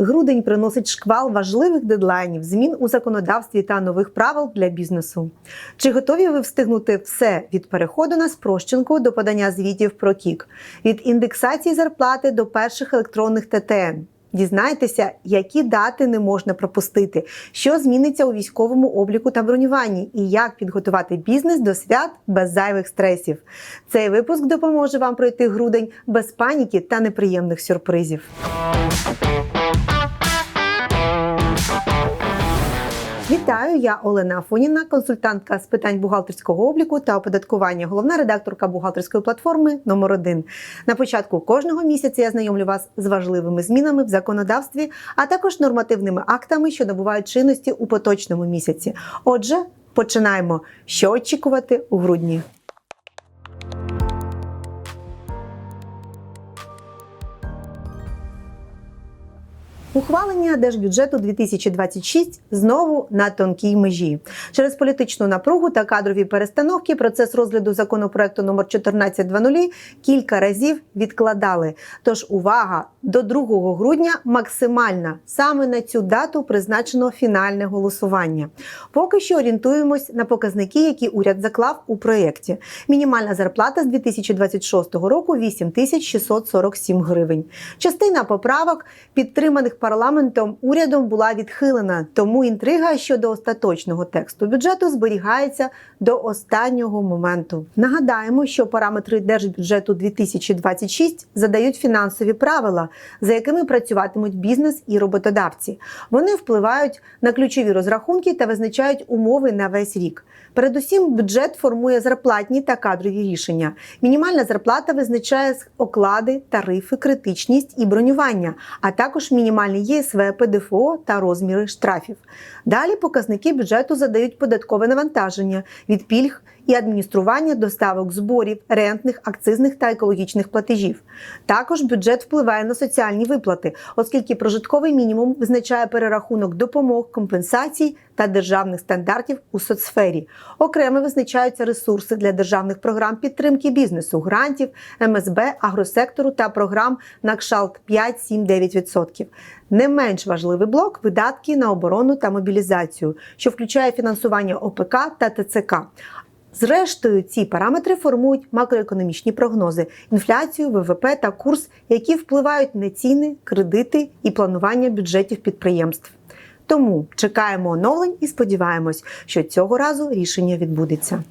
Грудень приносить шквал важливих дедлайнів, змін у законодавстві та нових правил для бізнесу. Чи готові ви встигнути все від переходу на спрощенку до подання звітів про КІК, від індексації зарплати до перших електронних ТТН? Дізнайтеся, які дати не можна пропустити, що зміниться у військовому обліку та бронюванні, і як підготувати бізнес до свят без зайвих стресів. Цей випуск допоможе вам пройти грудень без паніки та неприємних сюрпризів. Вітаю, я Олена Афоніна, консультантка з питань бухгалтерського обліку та оподаткування, головна редакторка бухгалтерської платформи номер 1 На початку кожного місяця я знайомлю вас з важливими змінами в законодавстві, а також нормативними актами, що набувають чинності у поточному місяці. Отже, починаємо. Що очікувати у грудні? Ухвалення держбюджету 2026 знову на тонкій межі. Через політичну напругу та кадрові перестановки процес розгляду законопроекту номер 1420 кілька разів відкладали. Тож увага до 2 грудня максимальна. Саме на цю дату призначено фінальне голосування. Поки що орієнтуємось на показники, які уряд заклав у проєкті. Мінімальна зарплата з 2026 року 8647 гривень. Частина поправок підтриманих парламентом урядом була відхилена, тому інтрига щодо остаточного тексту бюджету зберігається до останнього моменту. Нагадаємо, що параметри держбюджету 2026 задають фінансові правила, за якими працюватимуть бізнес і роботодавці. Вони впливають на ключові розрахунки та визначають умови на весь рік. Передусім, бюджет формує зарплатні та кадрові рішення. Мінімальна зарплата визначає оклади, тарифи, критичність і бронювання, а також мінімальний ЄСВ, ПДФО та розміри штрафів. Далі показники бюджету задають податкове навантаження від пільг і адміністрування доставок зборів, рентних, акцизних та екологічних платежів. Також бюджет впливає на соціальні виплати, оскільки прожитковий мінімум визначає перерахунок допомог, компенсацій та державних стандартів у соцсфері. Окремо визначаються ресурси для державних програм підтримки бізнесу, грантів, МСБ, агросектору та програм на кшалт 5-7-9%. Не менш важливий блок видатки на оборону та мобілізацію, що включає фінансування ОПК та ТЦК. Зрештою, ці параметри формують макроекономічні прогнози, інфляцію, ВВП та курс, які впливають на ціни, кредити і планування бюджетів підприємств. Тому чекаємо оновлень і сподіваємось, що цього разу рішення відбудеться.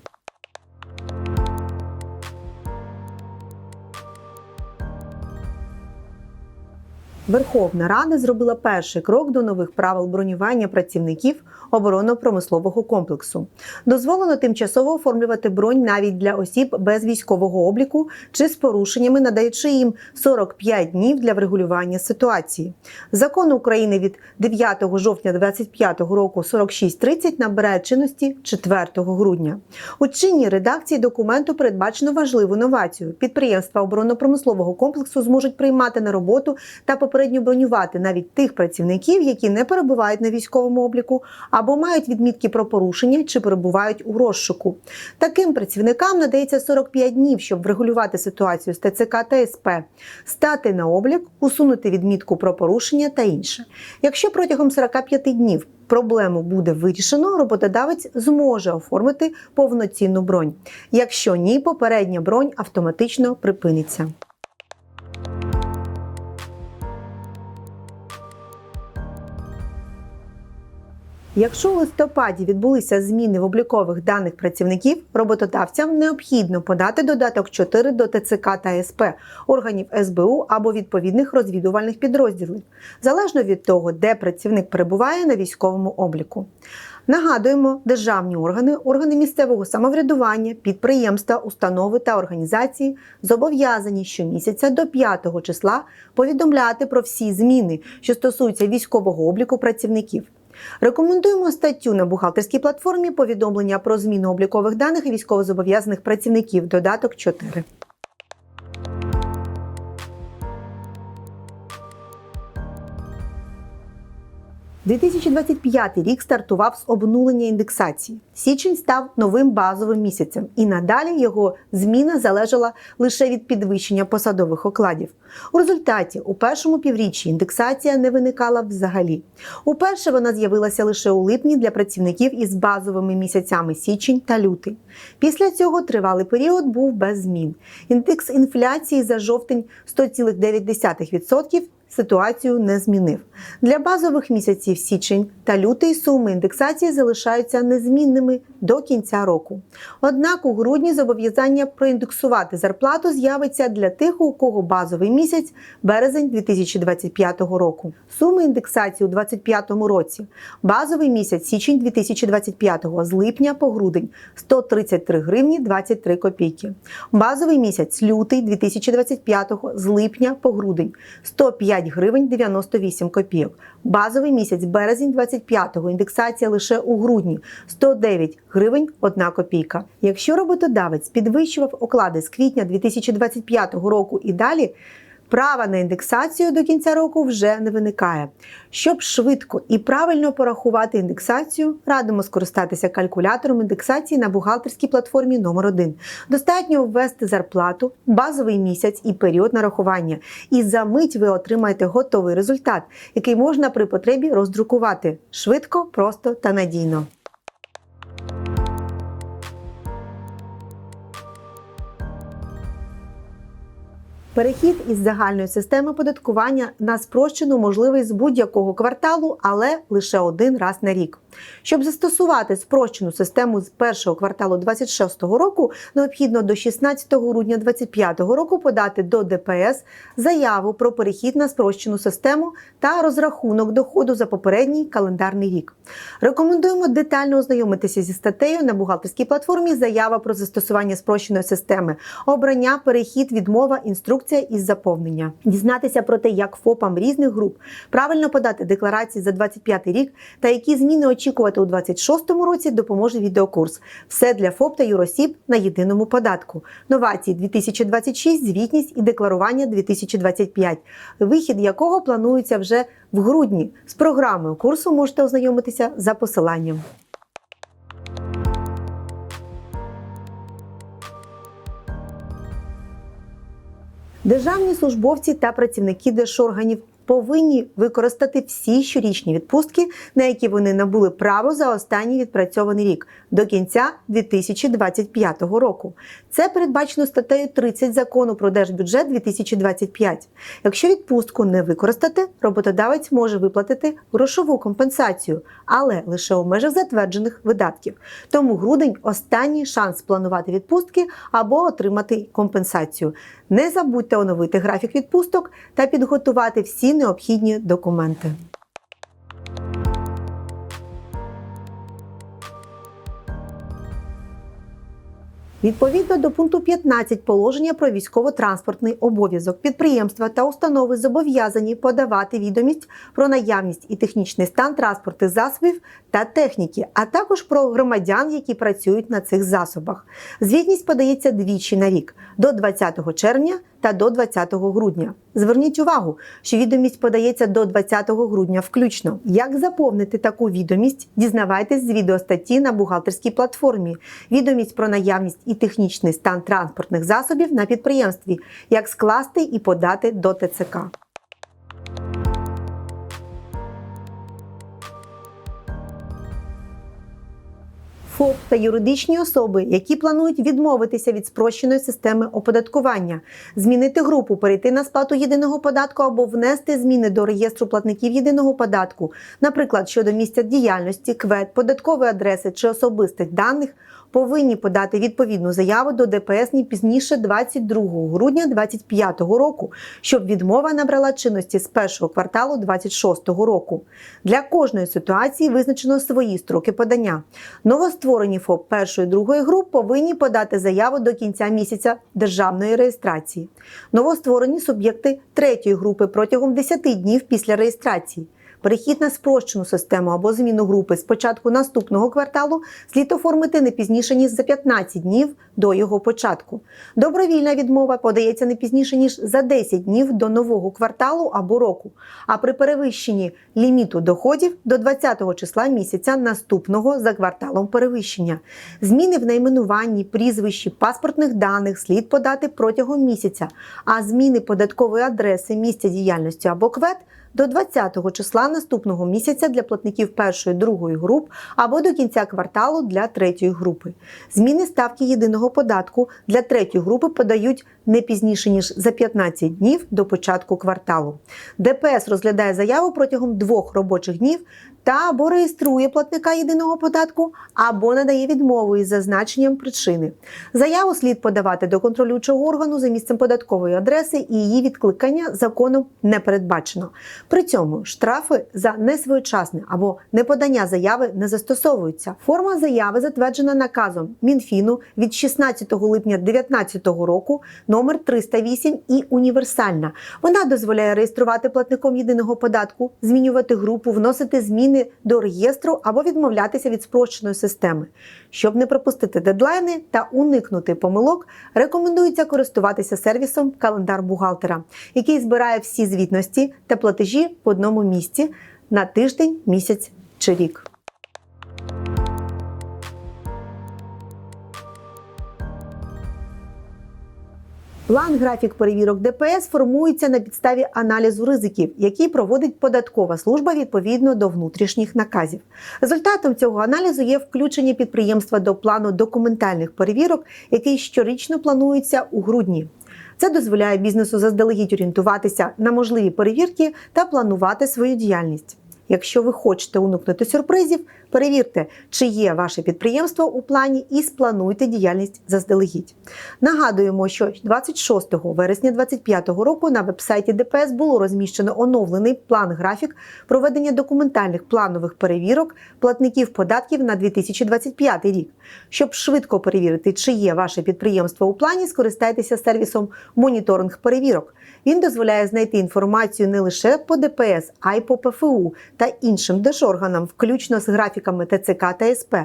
Верховна Рада зробила перший крок до нових правил бронювання працівників оборонно-промислового комплексу. Дозволено тимчасово оформлювати бронь навіть для осіб без військового обліку чи з порушеннями, надаючи їм 45 днів для врегулювання ситуації. Закон України від 9 жовтня 2025 року 4630 набирає чинності 4 грудня. У чинній редакції документу передбачено важливу новацію. Підприємства оборонно-промислового комплексу зможуть приймати на роботу та попередньо бронювати навіть тих працівників, які не перебувають на військовому обліку або мають відмітки про порушення чи перебувають у розшуку. Таким працівникам надається 45 днів, щоб врегулювати ситуацію з ТЦК та СП, стати на облік, усунути відмітку про порушення та інше. Якщо протягом 45 днів проблему буде вирішено, роботодавець зможе оформити повноцінну бронь. Якщо ні, попередня бронь автоматично припиниться. Якщо у листопаді відбулися зміни в облікових даних працівників, роботодавцям необхідно подати додаток 4 до ТЦК та СП, органів СБУ або відповідних розвідувальних підрозділів, залежно від того, де працівник перебуває на військовому обліку. Нагадуємо, державні органи, органи місцевого самоврядування, підприємства, установи та організації зобов'язані щомісяця до 5 числа повідомляти про всі зміни, що стосуються військового обліку працівників. Рекомендуємо статтю на бухгалтерській платформі повідомлення про зміну облікових даних військовозобов'язаних працівників. Додаток 4. 2025 рік стартував з обнулення індексації. Січень став новим базовим місяцем, і надалі його зміна залежала лише від підвищення посадових окладів. У результаті у першому півріччі індексація не виникала взагалі. Уперше вона з'явилася лише у липні для працівників із базовими місяцями січень та лютий. Після цього тривалий період був без змін. Індекс інфляції за жовтень 100,9% ситуацію не змінив. Для базових місяців січень та лютий суми індексації залишаються незмінними до кінця року. Однак у грудні зобов'язання проіндексувати зарплату з'явиться для тих, у кого базовий місяць березень 2025 року. Суми індексації у 2025 році. Базовий місяць січень 2025 з липня по грудень 133 гривні 23 копійки. Базовий місяць лютий 2025 з липня по грудень 105 гривень 98 копійок. Базовий місяць березень 25-го, індексація лише у грудні 109 гривень 1 копійка. Якщо роботодавець підвищував оклади з квітня 2025 року і далі. Права на індексацію до кінця року вже не виникає. Щоб швидко і правильно порахувати індексацію, радимо скористатися калькулятором індексації на бухгалтерській платформі номер 1 Достатньо ввести зарплату, базовий місяць і період нарахування. І за мить ви отримаєте готовий результат, який можна при потребі роздрукувати швидко, просто та надійно. Перехід із загальної системи податкування на спрощену можливий з будь-якого кварталу, але лише один раз на рік. Щоб застосувати спрощену систему з першого кварталу 2026 року, необхідно до 16 грудня 2025 року подати до ДПС заяву про перехід на спрощену систему та розрахунок доходу за попередній календарний рік. Рекомендуємо детально ознайомитися зі статтею на бухгалтерській платформі Заява про застосування спрощеної системи, обрання, перехід, відмова, інструкція із заповнення. Дізнатися про те, як ФОПам різних груп правильно подати декларації за 25 рік та які зміни очікувати у 26 році, допоможе відеокурс. Все для ФОП та юросіб на єдиному податку. Новації 2026, звітність і декларування 2025, вихід якого планується вже в грудні. З програмою курсу можете ознайомитися за посиланням. Державні службовці та працівники держорганів повинні використати всі щорічні відпустки, на які вони набули право за останній відпрацьований рік до кінця 2025 року. Це передбачено статтею 30 закону про держбюджет 2025. Якщо відпустку не використати, роботодавець може виплатити грошову компенсацію, але лише у межах затверджених видатків. Тому грудень останній шанс планувати відпустки або отримати компенсацію. Не забудьте оновити графік відпусток та підготувати всі необхідні документи. Відповідно до пункту 15 положення про військово-транспортний обов'язок підприємства та установи зобов'язані подавати відомість про наявність і технічний стан транспортних засобів та техніки, а також про громадян, які працюють на цих засобах. Звітність подається двічі на рік до 20 червня та до 20 грудня. Зверніть увагу, що відомість подається до 20 грудня включно. Як заповнити таку відомість? Дізнавайтесь з відеостатті на бухгалтерській платформі. Відомість про наявність і технічний стан транспортних засобів на підприємстві, як скласти і подати до ТЦК. ФОП та юридичні особи, які планують відмовитися від спрощеної системи оподаткування, змінити групу, перейти на сплату єдиного податку або внести зміни до реєстру платників єдиного податку, наприклад, щодо місця діяльності, квет, податкової адреси чи особистих даних, повинні подати відповідну заяву до ДПС не пізніше 22 грудня 2025 року, щоб відмова набрала чинності з першого кварталу 2026 року. Для кожної ситуації визначено свої строки подання. Новостворені ФОП першої другої груп повинні подати заяву до кінця місяця державної реєстрації. Новостворені суб'єкти третьої групи протягом 10 днів після реєстрації. Перехід на спрощену систему або зміну групи з початку наступного кварталу слід оформити не пізніше ніж за 15 днів до його початку. Добровільна відмова подається не пізніше ніж за 10 днів до нового кварталу або року. А при перевищенні ліміту доходів до 20 числа місяця наступного за кварталом перевищення. Зміни в найменуванні, прізвищі, паспортних даних слід подати протягом місяця, а зміни податкової адреси місця діяльності або КВЕД до 20 числа наступного місяця для платників першої другої груп або до кінця кварталу для третьої групи. Зміни ставки єдиного податку для третьої групи подають не пізніше ніж за 15 днів до початку кварталу. ДПС розглядає заяву протягом двох робочих днів та або реєструє платника єдиного податку, або надає відмову із зазначенням причини. Заяву слід подавати до контролюючого органу за місцем податкової адреси і її відкликання законом не передбачено. При цьому штрафи за несвоєчасне або неподання заяви не застосовуються. Форма заяви затверджена наказом Мінфіну від 16 липня 2019 року номер 308 і універсальна. Вона дозволяє реєструвати платником єдиного податку, змінювати групу, вносити зміни до реєстру або відмовлятися від спрощеної системи. Щоб не пропустити дедлайни та уникнути помилок, рекомендується користуватися сервісом календар бухгалтера, який збирає всі звітності та платежі в одному місці на тиждень, місяць чи рік. План графік перевірок ДПС формується на підставі аналізу ризиків, який проводить податкова служба відповідно до внутрішніх наказів. Результатом цього аналізу є включення підприємства до плану документальних перевірок, який щорічно планується у грудні. Це дозволяє бізнесу заздалегідь орієнтуватися на можливі перевірки та планувати свою діяльність. Якщо ви хочете уникнути сюрпризів, перевірте, чи є ваше підприємство у плані і сплануйте діяльність заздалегідь. Нагадуємо, що 26 вересня 2025 року на вебсайті ДПС було розміщено оновлений план-графік проведення документальних планових перевірок платників податків на 2025 рік. Щоб швидко перевірити, чи є ваше підприємство у плані, скористайтеся сервісом моніторинг перевірок. Він дозволяє знайти інформацію не лише по ДПС, а й по ПФУ та іншим держорганам, включно з графіками ТЦК та СП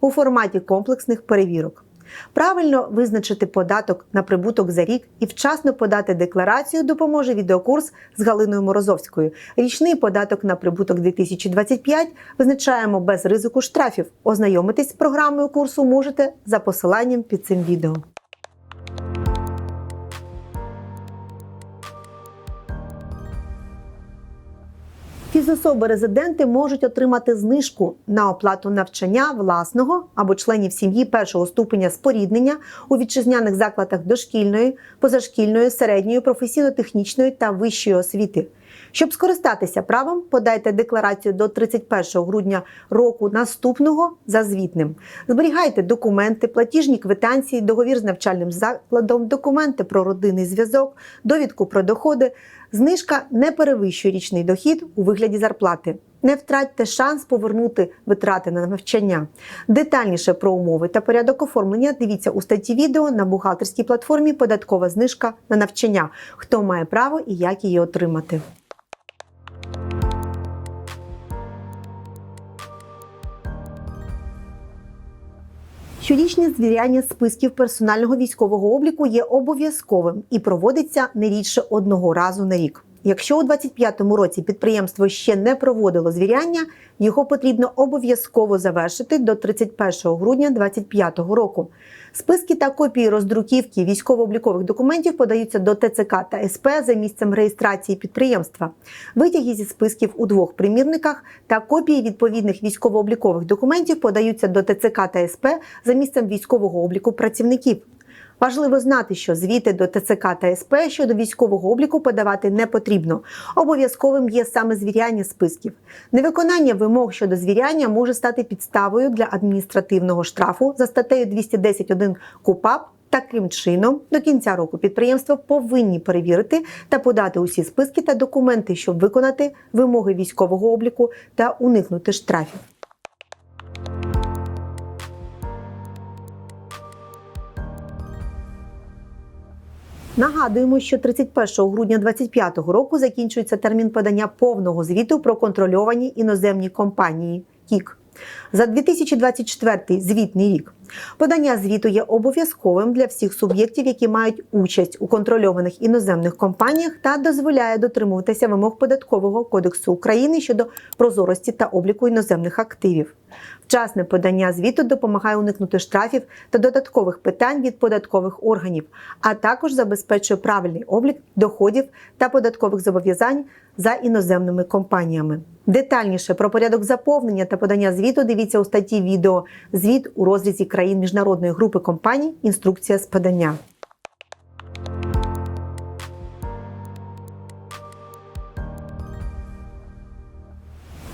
у форматі комплексних перевірок. Правильно визначити податок на прибуток за рік і вчасно подати декларацію допоможе відеокурс з Галиною Морозовською. Річний податок на прибуток 2025 визначаємо без ризику штрафів. Ознайомитись з програмою курсу можете за посиланням під цим відео. Фізособи-резиденти можуть отримати знижку на оплату навчання власного або членів сім'ї першого ступеня споріднення у вітчизняних закладах дошкільної, позашкільної, середньої, професійно-технічної та вищої освіти. Щоб скористатися правом, подайте декларацію до 31 грудня року наступного за звітним. Зберігайте документи, платіжні квитанції, договір з навчальним закладом, документи про родинний зв'язок, довідку про доходи. Знижка не перевищує річний дохід у вигляді зарплати. Не втратьте шанс повернути витрати на навчання. Детальніше про умови та порядок оформлення дивіться у статті відео на бухгалтерській платформі Податкова знижка на навчання. Хто має право і як її отримати. Щорічне звіряння списків персонального військового обліку є обов'язковим і проводиться не рідше одного разу на рік. Якщо у 2025 році підприємство ще не проводило звіряння, його потрібно обов'язково завершити до 31 грудня 2025 року. Списки та копії роздруківки військово-облікових документів подаються до ТЦК та СП за місцем реєстрації підприємства. Витяги зі списків у двох примірниках та копії відповідних військово-облікових документів подаються до ТЦК та СП за місцем військового обліку працівників. Важливо знати, що звіти до ТЦК та СП щодо військового обліку подавати не потрібно. Обов'язковим є саме звіряння списків. Невиконання вимог щодо звіряння може стати підставою для адміністративного штрафу за статтею 210.1 КУПАП. Таким чином, до кінця року підприємства повинні перевірити та подати усі списки та документи, щоб виконати вимоги військового обліку та уникнути штрафів. Нагадуємо, що 31 грудня 2025 року закінчується термін подання повного звіту про контрольовані іноземні компанії КІК. За 2024 звітний рік подання звіту є обов'язковим для всіх суб'єктів, які мають участь у контрольованих іноземних компаніях, та дозволяє дотримуватися вимог податкового кодексу України щодо прозорості та обліку іноземних активів. Вчасне подання звіту допомагає уникнути штрафів та додаткових питань від податкових органів, а також забезпечує правильний облік доходів та податкових зобов'язань за іноземними компаніями. Детальніше про порядок заповнення та подання звіту дивіться у статті відео Звіт у розрізі країн міжнародної групи компаній. Інструкція з подання.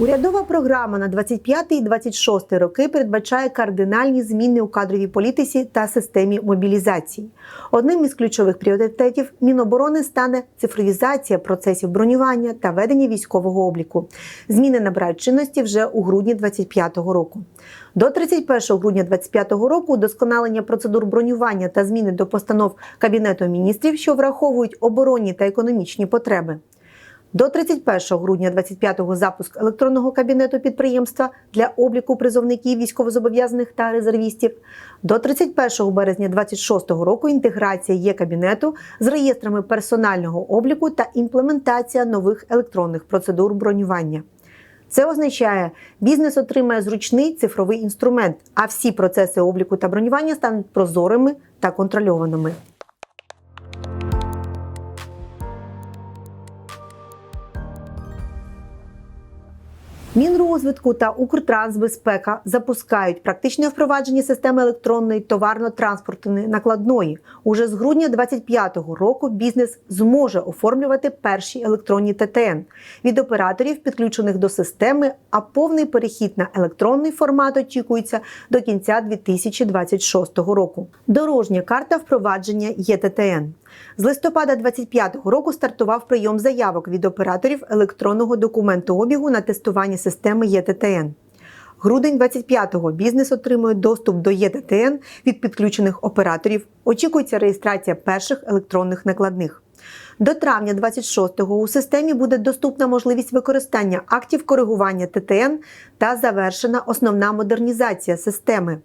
Урядова програма на 25 і 26 роки передбачає кардинальні зміни у кадровій політиці та системі мобілізації. Одним із ключових пріоритетів Міноборони стане цифровізація процесів бронювання та ведення військового обліку. Зміни набирають чинності вже у грудні 2025 року. До 31 грудня 2025 року удосконалення процедур бронювання та зміни до постанов Кабінету міністрів, що враховують оборонні та економічні потреби. До 31 грудня 25-го запуск електронного кабінету підприємства для обліку призовників військовозобов'язаних та резервістів. До 31 березня 26-го року інтеграція є кабінету з реєстрами персонального обліку та імплементація нових електронних процедур бронювання. Це означає, бізнес отримає зручний цифровий інструмент, а всі процеси обліку та бронювання стануть прозорими та контрольованими. Мінрозвитку та Укртрансбезпека запускають практичне впровадження системи електронної товарно-транспортної накладної. Уже з грудня 2025 року бізнес зможе оформлювати перші електронні ТТН від операторів, підключених до системи, а повний перехід на електронний формат очікується до кінця 2026 року. Дорожня карта впровадження ЄТТН. З листопада 2025 року стартував прийом заявок від операторів електронного документообігу на тестування системи ЄТТН. Грудень 25-го бізнес отримує доступ до ЄТТН від підключених операторів. Очікується реєстрація перших електронних накладних. До травня 26-го у системі буде доступна можливість використання актів коригування ТТН та завершена основна модернізація системи.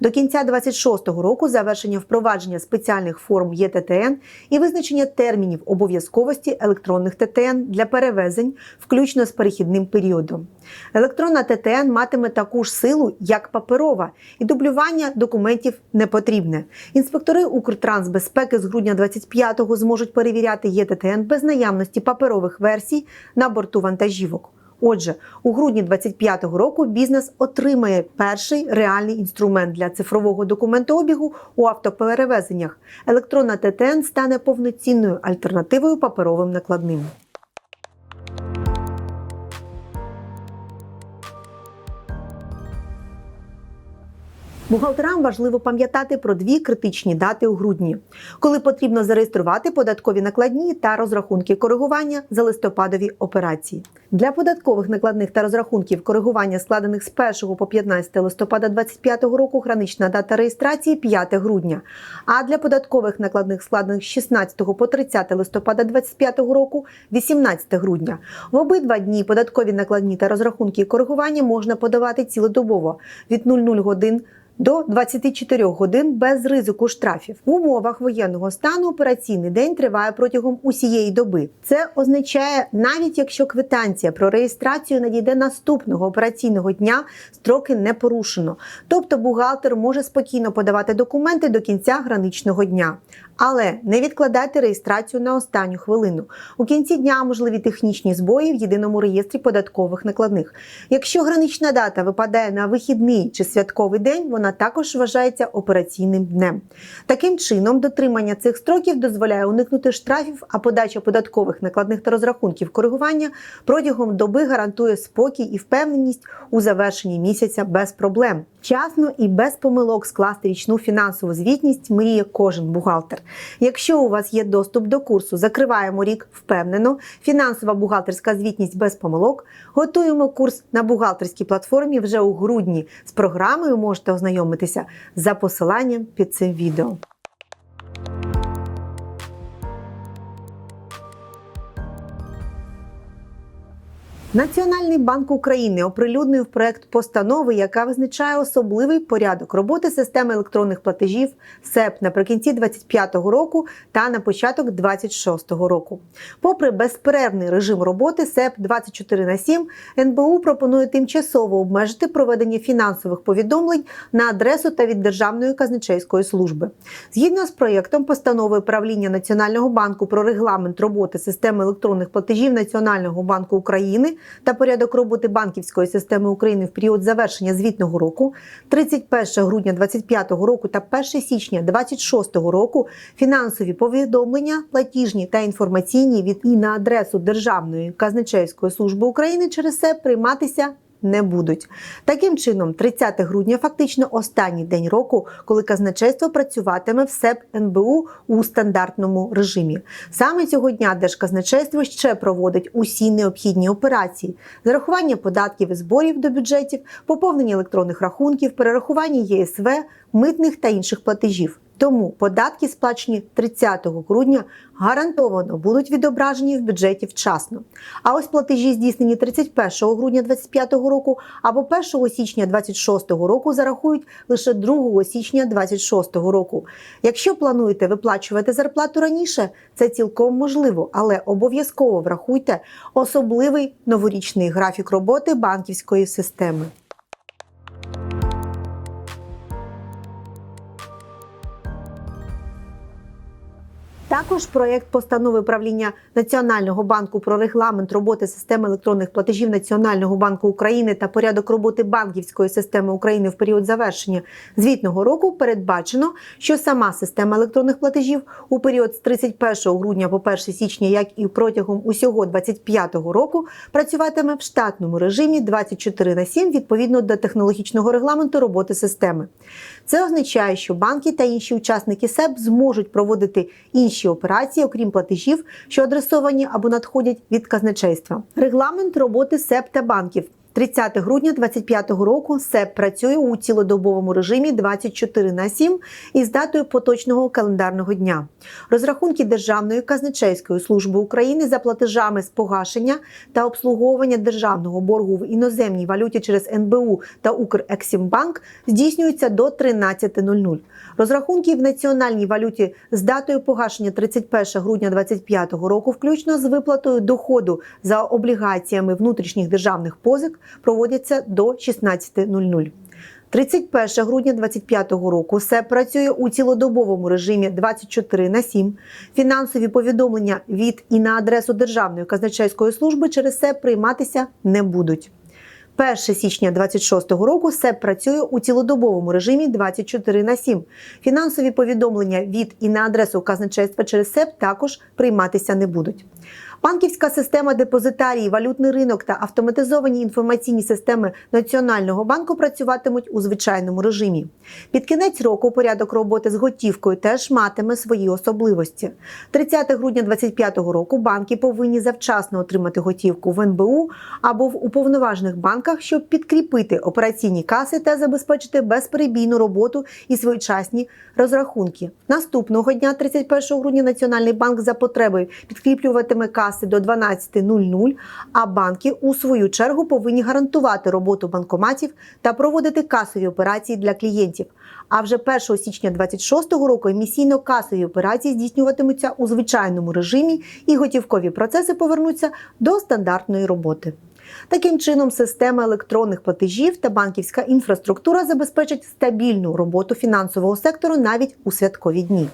До кінця 26-го року завершення впровадження спеціальних форм ЄТТН і визначення термінів обов'язковості електронних ТТН для перевезень, включно з перехідним періодом. Електронна ТТН матиме таку ж силу, як паперова, і дублювання документів не потрібне. Інспектори Укртрансбезпеки з грудня 25-го зможуть перевіряти ЄТТН без наявності паперових версій на борту вантажівок. Отже, у грудні 25-го року бізнес отримає перший реальний інструмент для цифрового документообігу у автоперевезеннях. Електронна ТТН стане повноцінною альтернативою паперовим накладним. Бухгалтерам важливо пам'ятати про дві критичні дати у грудні, коли потрібно зареєструвати податкові накладні та розрахунки коригування за листопадові операції. Для податкових накладних та розрахунків коригування, складених з 1 по 15 листопада 2025 року, гранична дата реєстрації 5 грудня. А для податкових накладних, складених з 16 по 30 листопада 2025 року, 18 грудня. В обидва дні податкові накладні та розрахунки коригування можна подавати цілодобово від 00 годин до 24 годин без ризику штрафів. В умовах воєнного стану операційний день триває протягом усієї доби. Це означає, навіть якщо квитанція про реєстрацію надійде наступного операційного дня, строки не порушено. Тобто бухгалтер може спокійно подавати документи до кінця граничного дня. Але не відкладайте реєстрацію на останню хвилину. У кінці дня можливі технічні збої в єдиному реєстрі податкових накладних. Якщо гранична дата випадає на вихідний чи святковий день, вона також вважається операційним днем. Таким чином, дотримання цих строків дозволяє уникнути штрафів, а подача податкових накладних та розрахунків коригування протягом доби гарантує спокій і впевненість у завершенні місяця без проблем. Вчасно і без помилок скласти річну фінансову звітність мріє кожен бухгалтер. Якщо у вас є доступ до курсу Закриваємо рік впевнено, фінансова бухгалтерська звітність без помилок, готуємо курс на бухгалтерській платформі вже у грудні. З програмою можете ознайомитися за посиланням під цим відео. Національний банк України оприлюднив проект постанови, яка визначає особливий порядок роботи системи електронних платежів СЕП наприкінці 2025 року та на початок 2026 року. Попри безперервний режим роботи СЕП 24 на 7, НБУ пропонує тимчасово обмежити проведення фінансових повідомлень на адресу та від Державної казначейської служби. Згідно з проєктом постанови правління Національного банку про регламент роботи системи електронних платежів Національного банку України та порядок роботи банківської системи України в період завершення звітного року 31 грудня 2025 року та 1 січня 2026 року фінансові повідомлення, платіжні та інформаційні від і на адресу Державної казначейської служби України через це прийматися не будуть. Таким чином, 30 грудня фактично останній день року, коли казначейство працюватиме в СЕП НБУ у стандартному режимі. Саме цього дня Держказначейство ще проводить усі необхідні операції: зарахування податків і зборів до бюджетів, поповнення електронних рахунків, перерахування ЄСВ, митних та інших платежів. Тому податки, сплачені 30 грудня, гарантовано будуть відображені в бюджеті вчасно. А ось платежі, здійснені 31 грудня 2025 року або 1 січня 2026 року, зарахують лише 2 січня 2026 року. Якщо плануєте виплачувати зарплату раніше, це цілком можливо, але обов'язково врахуйте особливий новорічний графік роботи банківської системи. Також проєкт постанови правління Національного банку про регламент роботи системи електронних платежів Національного банку України та порядок роботи банківської системи України в період завершення звітного року передбачено, що сама система електронних платежів у період з 31 грудня по 1 січня, як і протягом усього 2025 року, працюватиме в штатному режимі 24 на 7 відповідно до технологічного регламенту роботи системи. Це означає, що банки та інші учасники СЕП зможуть проводити інші операції, окрім платежів, що адресовані або надходять від казначейства. Регламент роботи СЕП та банків. 30 грудня 2025 року СЕП працює у цілодобовому режимі 24 на 7 із датою поточного календарного дня. Розрахунки Державної казначейської служби України за платежами з погашення та обслуговування державного боргу в іноземній валюті через НБУ та Укрексімбанк здійснюються до 13.00. Розрахунки в національній валюті з датою погашення 31 грудня 2025 року, включно з виплатою доходу за облігаціями внутрішніх державних позик, проводяться до 16.00. 31 грудня 2025 року СЕП працює у цілодобовому режимі 24 на 7. Фінансові повідомлення від і на адресу Державної казначейської служби через СЕП прийматися не будуть. 1 січня 2026 року СЕП працює у цілодобовому режимі 24 на 7. Фінансові повідомлення від і на адресу казначейства через СЕП також прийматися не будуть. Банківська система депозитарії, валютний ринок та автоматизовані інформаційні системи Національного банку працюватимуть у звичайному режимі. Під кінець року порядок роботи з готівкою теж матиме свої особливості. 30 грудня 2025 року банки повинні завчасно отримати готівку в НБУ або в уповноважених банках, щоб підкріпити операційні каси та забезпечити безперебійну роботу і своєчасні розрахунки. Наступного дня, 31 грудня, Національний банк за потреби підкріплюватиме каси каси до 12.00, а банки у свою чергу повинні гарантувати роботу банкоматів та проводити касові операції для клієнтів. А вже 1 січня 2026 року емісійно-касові операції здійснюватимуться у звичайному режимі, і готівкові процеси повернуться до стандартної роботи. Таким чином, система електронних платежів та банківська інфраструктура забезпечать стабільну роботу фінансового сектору навіть у святкові дні.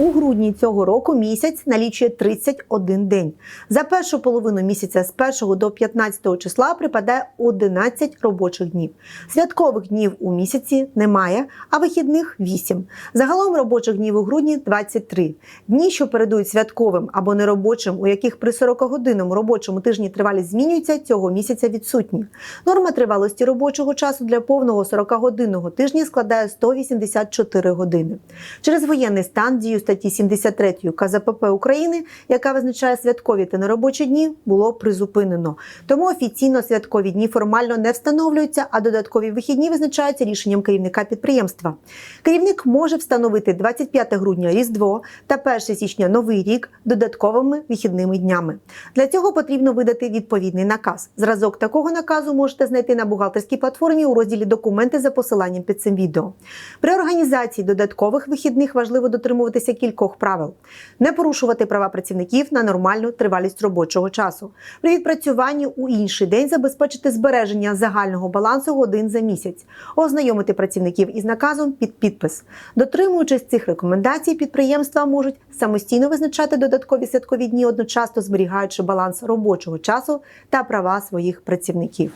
У грудні цього року місяць налічує 31 день. За першу половину місяця з 1 до 15 числа припадає 11 робочих днів. Святкових днів у місяці немає, а вихідних 8. Загалом робочих днів у грудні 23. Дні, що передують святковим або неробочим, у яких при 40-годинному робочому тижні тривалість змінюється, цього місяця відсутні. Норма тривалості робочого часу для повного 40-годинного тижня складає 184 години. Через воєнний стан дію статті 73 КЗПП України, яка визначає святкові та неробочі дні, було призупинено. Тому офіційно святкові дні формально не встановлюються, а додаткові вихідні визначаються рішенням керівника підприємства. Керівник може встановити 25 грудня Різдво та 1 січня Новий рік додатковими вихідними днями. Для цього потрібно видати відповідний наказ. Зразок такого наказу можете знайти на бухгалтерській платформі у розділі Документи за посиланням під цим відео. При організації додаткових вихідних важливо дотримуватися кількох правил: не порушувати права працівників на нормальну тривалість робочого часу. При відпрацюванні у інший день забезпечити збереження загального балансу годин за місяць, ознайомити працівників із наказом під підпис. Дотримуючись цих рекомендацій, підприємства можуть самостійно визначати додаткові святкові дні, одночасно зберігаючи баланс робочого часу та права своїх працівників.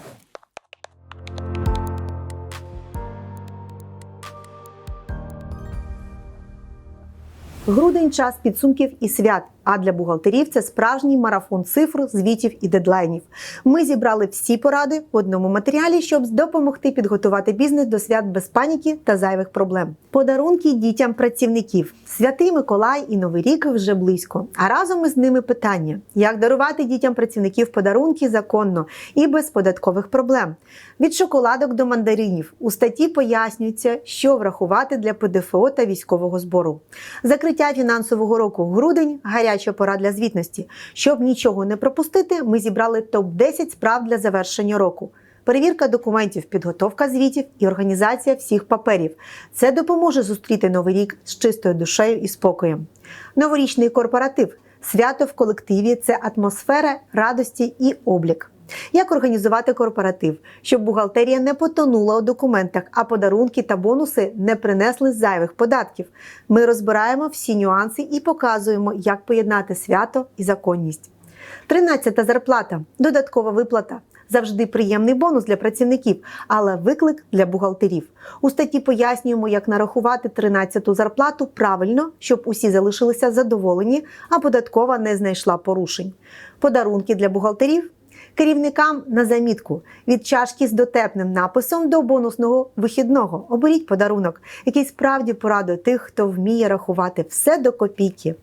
Грудень час підсумків і свят. А для бухгалтерів це справжній марафон цифр, звітів і дедлайнів. Ми зібрали всі поради в одному матеріалі, щоб допомогти підготувати бізнес до свят без паніки та зайвих проблем. Подарунки дітям працівників. Святий Миколай і Новий рік вже близько. А разом із ними питання: як дарувати дітям працівників подарунки законно і без податкових проблем. Від шоколадок до мандаринів у статті пояснюється, що врахувати для ПДФО та військового збору. Закриття фінансового року грудень гаряча пора для звітності. Щоб нічого не пропустити, ми зібрали топ 10 справ для завершення року. Перевірка документів, підготовка звітів і організація всіх паперів. Це допоможе зустріти новий рік з чистою душею і спокоєм. Новорічний корпоратив. Свято в колективі це атмосфера радості і облік. Як організувати корпоратив, щоб бухгалтерія не потонула у документах, а подарунки та бонуси не принесли зайвих податків? Ми розбираємо всі нюанси і показуємо, як поєднати свято і законність. Тринадцята зарплата додаткова виплата. Завжди приємний бонус для працівників, але виклик для бухгалтерів. У статті пояснюємо, як нарахувати 13-ту зарплату правильно, щоб усі залишилися задоволені, а податкова не знайшла порушень. Подарунки для бухгалтерів. Керівникам на замітку від чашки з дотепним написом до бонусного вихідного. Оберіть подарунок, який справді порадує тих, хто вміє рахувати все до копійки.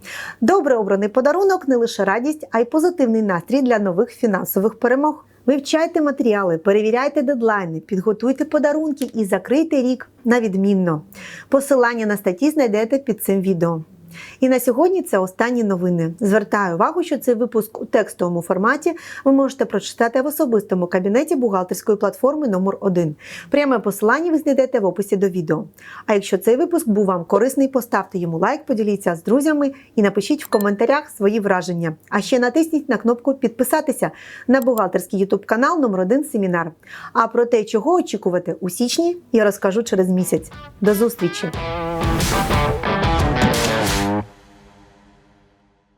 Добре обраний подарунок не лише радість, а й позитивний настрій для нових фінансових перемог. Вивчайте матеріали, перевіряйте дедлайни, підготуйте подарунки і закрийте рік на відмінно. Посилання на статті знайдете під цим відео. І на сьогодні це останні новини. Звертаю увагу, що цей випуск у текстовому форматі ви можете прочитати в особистому кабінеті бухгалтерської платформи номер 1 Пряме посилання ви знайдете в описі до відео. А якщо цей випуск був вам корисний, поставте йому лайк, поділіться з друзями і напишіть в коментарях свої враження. А ще натисніть на кнопку підписатися на бухгалтерський ютуб канал номер 1 Семінар. А про те, чого очікувати у січні, я розкажу через місяць. До зустрічі!